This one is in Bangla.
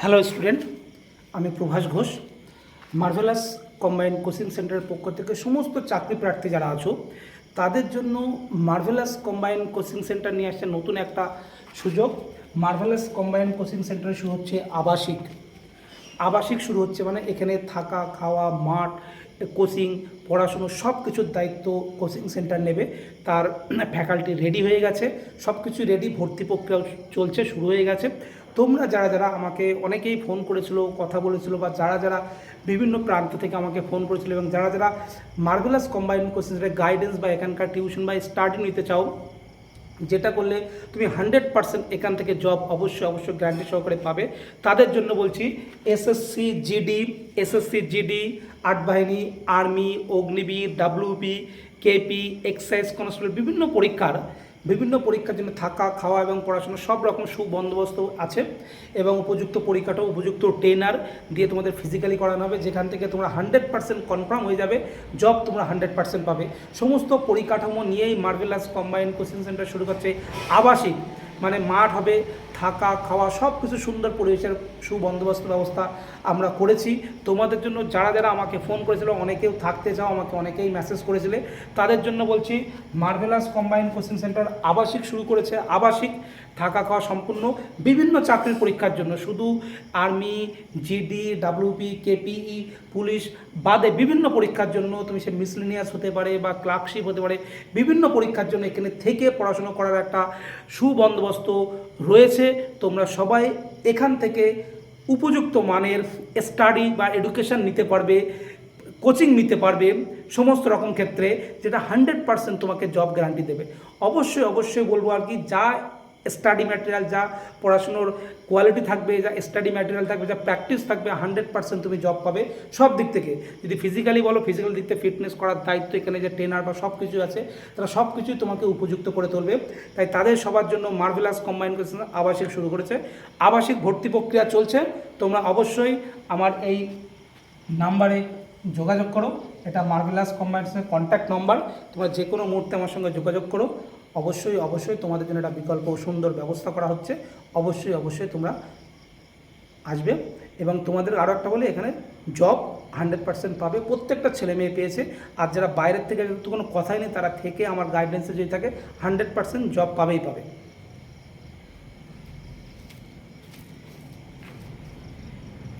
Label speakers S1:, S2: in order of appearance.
S1: হ্যালো স্টুডেন্ট আমি Prabhas Ghosh marvellous combined coaching সেন্টারের পক্ষ থেকে সমস্ত চাকরি প্রার্থী যারা আছো, তাদের জন্য মার্ভেলাস কম্বাইন্ড কোচিং সেন্টার নিয়ে আসছে নতুন একটা সুযোগ। মার্ভেলাস কম্বাইন্ড কোচিং সেন্টারে শুরু হচ্ছে আবাসিক। আবাসিক শুরু হচ্ছে মানে এখানে থাকা, খাওয়া, মাঠ কোচিং পড়াশুনো সব কিছুর দায়িত্ব কোচিং সেন্টার নেবে। তার ফ্যাকাল্টি রেডি হয়ে গেছে। সব কিছু রেডি ভর্তি প্রক্রিয়াও চলছে, শুরু হয়ে গেছে। তোমরা যারা যারা আমাকে অনেকেই ফোন করেছিল, কথা বলেছিল বা যারা যারা বিভিন্ন প্রান্ত থেকে আমাকে ফোন করেছিল এবং যারা যারা মার্গুলাস কম্বাইন কোচিং গাইডেন্স বা এখানকার টিউশন বা স্টাডি নিতে চাও, যেটা করলে তুমি হান্ড্রেড পার্সেন্ট এখান থেকে জব অবশ্যই অবশ্যই গ্যারান্টি সহকারে পাবে। তাদের জন্য বলছি এসএসসি জিডি এসএসসি জিডি আর্ট বাহিনী army Agniveer WP KP excise constable বিভিন্ন পরীক্ষার বিভিন্ন পরীক্ষার জন্য থাকা, খাওয়া এবং পড়াশোনা সব রকম সুবন্দোবস্ত আছে এবং উপযুক্ত পরীক্ষাটা উপযুক্ত ট্রেনার দিয়ে তোমাদের ফিজিক্যালি করানো হবে, যেখান থেকে তোমরা হান্ড্রেড পার্সেন্ট কনফার্ম হয়ে যাবে জব তোমরা হান্ড্রেড পার্সেন্ট পাবে। সমস্ত পরিকাঠামো নিয়েই মার্ভেলাস কম্বাইন্ড কোচিং সেন্টার শুরু করছে আবাসিক। মানে মাঠ হবে, থাকা, খাওয়া সব কিছু সুন্দর পরিবেশের সুবন্দোবস্ত ব্যবস্থা আমরা করেছি। তোমাদের জন্য যারা যারা আমাকে ফোন করেছিল, অনেকেও থাকতে চাও, আমাকে অনেকেই মেসেজ করেছিলে, তাদের জন্য বলছি মার্ভেলাস কম্বাইন কোচিং সেন্টার আবাসিক শুরু করেছে, আবাসিক, থাকা, খাওয়া সম্পূর্ণ, বিভিন্ন চাকরির পরীক্ষার জন্য। শুধু আর্মি জিডি ডাব্লিউপি কেপিই পুলিশ বাদে বিভিন্ন পরীক্ষার জন্য তুমি সে মিসলিনিয়াস হতে পারে বা ক্লার্কশিপ হতে পারে, বিভিন্ন পরীক্ষার জন্য এখানে থেকে পড়াশোনা করার একটা সুবন্দোবস্ত রয়েছে। তোমরা সবাই এখান থেকে উপযুক্ত মানের স্টাডি বা এডুকেশন নিতে পারবে কোচিং নিতে পারবে, সমস্ত রকম ক্ষেত্রে যেটা হান্ড্রেড পার্সেন্ট তোমাকে জব গ্যারান্টি দেবে। অবশ্যই অবশ্যই বলব আর কি, যা স্টাডি ম্যাটেরিয়াল যা পড়াশুনোর কোয়ালিটি থাকবে, যা স্টাডি ম্যাটেরিয়াল থাকবে, যা প্র্যাকটিস থাকবে হান্ড্রেড পার্সেন্ট তুমি জব পাবে সব দিক থেকে। যদি ফিজিক্যালি বলো ফিজিক্যাল দিক থেকে ফিটনেস করার দায়িত্ব এখানে যে ট্রেনার বা সব কিছু আছে, তারা সব কিছুই তোমাকে উপযুক্ত করে তুলবে। তাই তাদের সবার জন্য মার্ভেলাস কম্বাইন করেছে আবাসিক শুরু করেছে। আবাসিক ভর্তি প্রক্রিয়া চলছে। তোমরা অবশ্যই আমার এই নাম্বারে যোগাযোগ করো। এটা মার্ভেলাস কম্বাইন্সের কন্ট্যাক্ট নম্বর তোমরা যে কোনো মুহূর্তে আমার সঙ্গে যোগাযোগ করো। অবশ্যই অবশ্যই তোমাদের জন্য একটা বিকল্প সুন্দর ব্যবস্থা করা হচ্ছে। অবশ্যই অবশ্যই তোমরা আসবে। এবং তোমাদের আরও একটা বলে এখানে জব হান্ড্রেড পার্সেন্ট পাবে। প্রত্যেকটা ছেলে মেয়ে পেয়েছে। আর যারা বাইরের থেকে তো কোনো কথাই নেই, তারা থেকে আমার গাইডেন্সে যদি থাকে হান্ড্রেড পার্সেন্ট জব পাবেই পাবে।